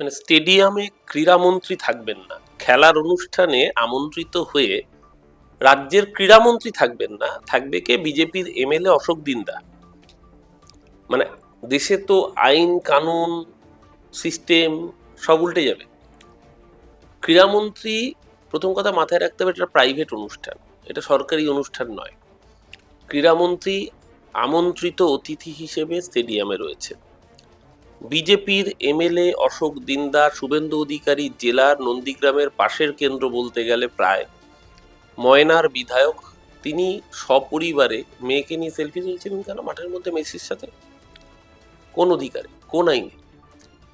মানে স্টেডিয়ামে ক্রীড়ামন্ত্রী থাকবেন না, খেলার অনুষ্ঠানে আমন্ত্রিত হয়ে রাজ্যের ক্রীড়ামন্ত্রী থাকবেন না, থাকবে কে বিজেপির এমএলএ অশোক দিন্দা মানে দেশে তো আইন, কানুন, সিস্টেম সব উল্টে যাবে। ক্রীড়ামন্ত্রী প্রথম কথা মাথায় রাখতে হবে এটা প্রাইভেট অনুষ্ঠান, এটা সরকারি অনুষ্ঠান নয়। ক্রীড়ামন্ত্রী আমন্ত্রিত অতিথি হিসেবে স্টেডিয়ামে রয়েছে বিজেপির এমএলএ অশোক দিনদার শুভেন্দু অধিকারী জেলার নন্দীগ্রামের পাশের কেন্দ্র বলতে গেলে প্রায়। ময়নার বিধায়ক, তিনি সপরিবারে মেয়েকে নিয়ে সেলফি তুলছিলেন কেন? মাঠের মধ্যে মেসির সাথে? কোন অধিকারে? কোন আইনে?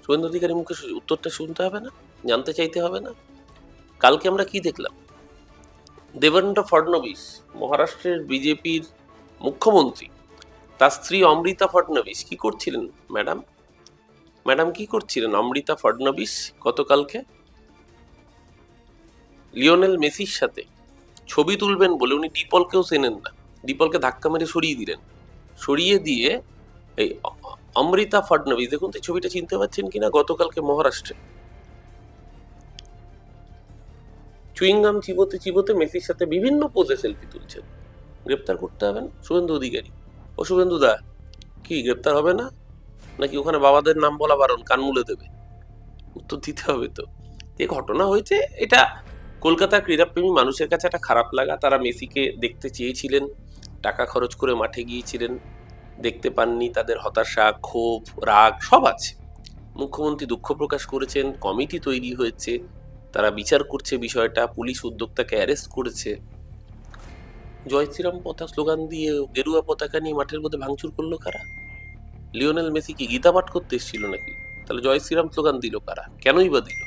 শুভেন্দু অধিকারী মুখে উত্তরটা শুনতে হবে না? জানতে চাইতে হবে না? কালকে আমরা কি দেখলাম? দেবেন্দ্র ফডনবিস মহারাষ্ট্রের বিজেপির মুখ্যমন্ত্রী, তার স্ত্রী অমৃতা ফডনবিস কি করছিলেন, ম্যাডাম? ম্যাডাম কি করছিলেন? অমৃতা ফডনবিস গতকালকে? লিওনেল মেসির সাথে ছবি তুলবেন বলে উনি ডিপলকেও চেনেন না। ডিপলকে ধাক্কা মেরে সরিয়ে দিলেন। সরিয়ে দিয়ে এই অমৃতা ফডনবিস, দেখুন তো ছবিটা চিনতে পারছেন কিনা? গতকালকে মহারাষ্ট্রে। চুইংগাম চিবোতে চিবোতে মেসির সাথে বিভিন্ন পোজে সেলফি তুলছেন। গ্রেপ্তার করতে হবে না? শুভেন্দু অধিকারী। ও শুভেন্দু দা, কি, গ্রেপ্তার হবে না? নাকি ওখানে বাবাদের নাম বলা বারণ, কান মুলে দেবে? উত্তর দিতে হবে তো। যে ঘটনা হয়েছে, এটা কলকাতার ক্রীড়াপ্রেমী মানুষের কাছে একটা খারাপ লাগা। তারা মেসিকে দেখতে চেয়েছিলেন, টাকা খরচ করে মাঠে গিয়েছিলেন, দেখতে পাননি, তাদের হতাশা, ক্ষোভ, রাগ, সব আছে। মুখ্যমন্ত্রী দুঃখ প্রকাশ করেছেন, কমিটি তৈরি হয়েছে, তারা বিচার করছে বিষয়টা, পুলিশ উদ্যোক্তাকে অ্যারেস্ট করেছে। জয় শ্রীরাম পথা স্লোগান দিয়ে গেরুয়া পতাকা নিয়ে মাঠের মধ্যে ভাঙচুর করল কারা? লিওনেল মেসি কি গীতা পাঠ করতে এসেছিল নাকি? তাহলে জয় শ্রীরাম স্লোগান দিল কারা? কেনই বা দিল?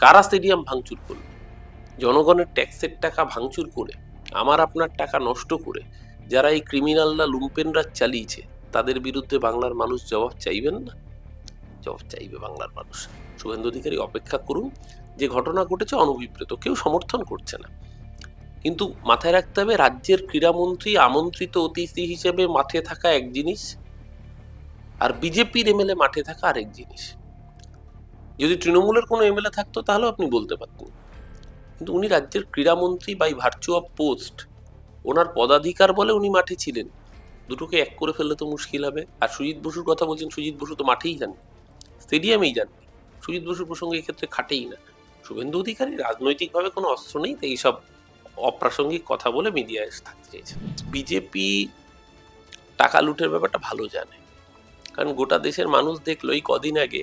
কারা স্টেডিয়াম ভাঙচুর করল? জনগণের ট্যাক্সের টাকা ভাঙচুর করে, আমার আপনার টাকা নষ্ট করে, যারা এই ক্রিমিনালরা লুম্পেনরা চালিয়েছে, তাদের বিরুদ্ধে বাংলার মানুষ জবাব চাইবেন না? জবাব চাইবে বাংলার মানুষ। শুভেন্দু অধিকারী, অপেক্ষা করুন, যে ঘটনা ঘটেছে অনভিপ্রেত, কেউ সমর্থন করছে না। কিন্তু মাথায় রাখতে হবে, রাজ্যের ক্রীড়ামন্ত্রী আমন্ত্রিত অতিথি হিসেবে মাঠে থাকা এক জিনিস আর বিজেপির এমএলএ মাঠে থাকা আরেক জিনিস। যদি তৃণমূলের কোনো এমএলএ থাকতো, তাহলেও আপনি বলতে পারতেন। কিন্তু উনি রাজ্যের ক্রীড়ামন্ত্রী বাই ভার্চু অফ পোস্ট ওনার পদাধিকার বলে উনি মাঠে ছিলেন। দুটোকে এক করে ফেললে তো মুশকিল হবে। আর সুজিত বসুর কথা বলছেন, সুজিত বসু তো মাঠেই যান স্টেডিয়ামেই যান সুজিত বসুর প্রসঙ্গে এক্ষেত্রে খাটেই না। শুভেন্দু অধিকারী রাজনৈতিকভাবে কোনো অস্ত্র নেই, তাই এইসব অপ্রাসঙ্গিক কথা বলে মিডিয়ায় থাকতে চেয়েছেন বিজেপি টাকা লুটের ব্যাপারটা ভালো জানে। কারণ গোটা দেশের মানুষ দেখল এই কদিন আগে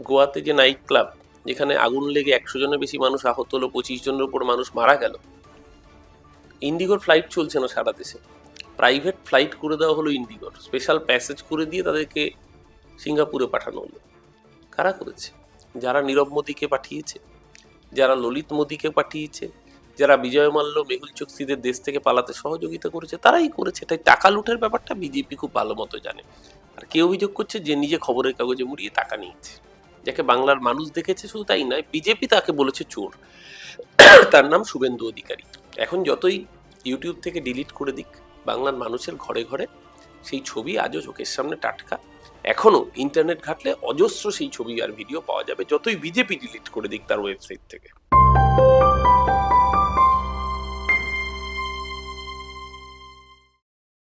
গোয়াতে যে নাইট ক্লাব, যেখানে আগুন লেগে একশো জনের বেশি মানুষ আহত হলো, পঁচিশ জনের উপর মানুষ মারা গেল। ইন্ডিগোর ফ্লাইট চলছে না সারা দেশে। প্রাইভেট ফ্লাইট করে দেওয়া হলো ইন্ডিগোর। স্পেশাল প্যাসেজ করে দিয়ে তাদেরকে সিঙ্গাপুরে পাঠানো হলো। কারা করেছে? যারা নীরব মোদীকে পাঠিয়েছে, যারা ললিত মোদীকে পাঠিয়েছে, যারা বিজয় মাল্য, মেহুল চোকসিদের দেশ থেকে পালাতে সহযোগিতা করেছে, তারাই করেছে। তাই টাকা লুটের ব্যাপারটা বিজেপি খুব ভালো মতো জানে। আর কে অভিযোগ করছে যে নিজে খবরের কাগজে মুড়িয়ে টাকা নিয়েছে। যাকে বাংলার মানুষ দেখেছে শুধু তাই নয়, বিজেপি তাকে বলেছে চোর। তার নাম শুভেন্দু অধিকারী। এখন যতই ইউটিউব থেকে ডিলিট করে দিক, বাংলার মানুষের ঘরে ঘরে সেই ছবি আজও চোখের সামনে টাটকা। এখনও ইন্টারনেট ঘাটলে অজস্র সেই ছবি আর ভিডিও পাওয়া যাবে, যতই বিজেপি ডিলিট করে দিক তার ওয়েবসাইট থেকে।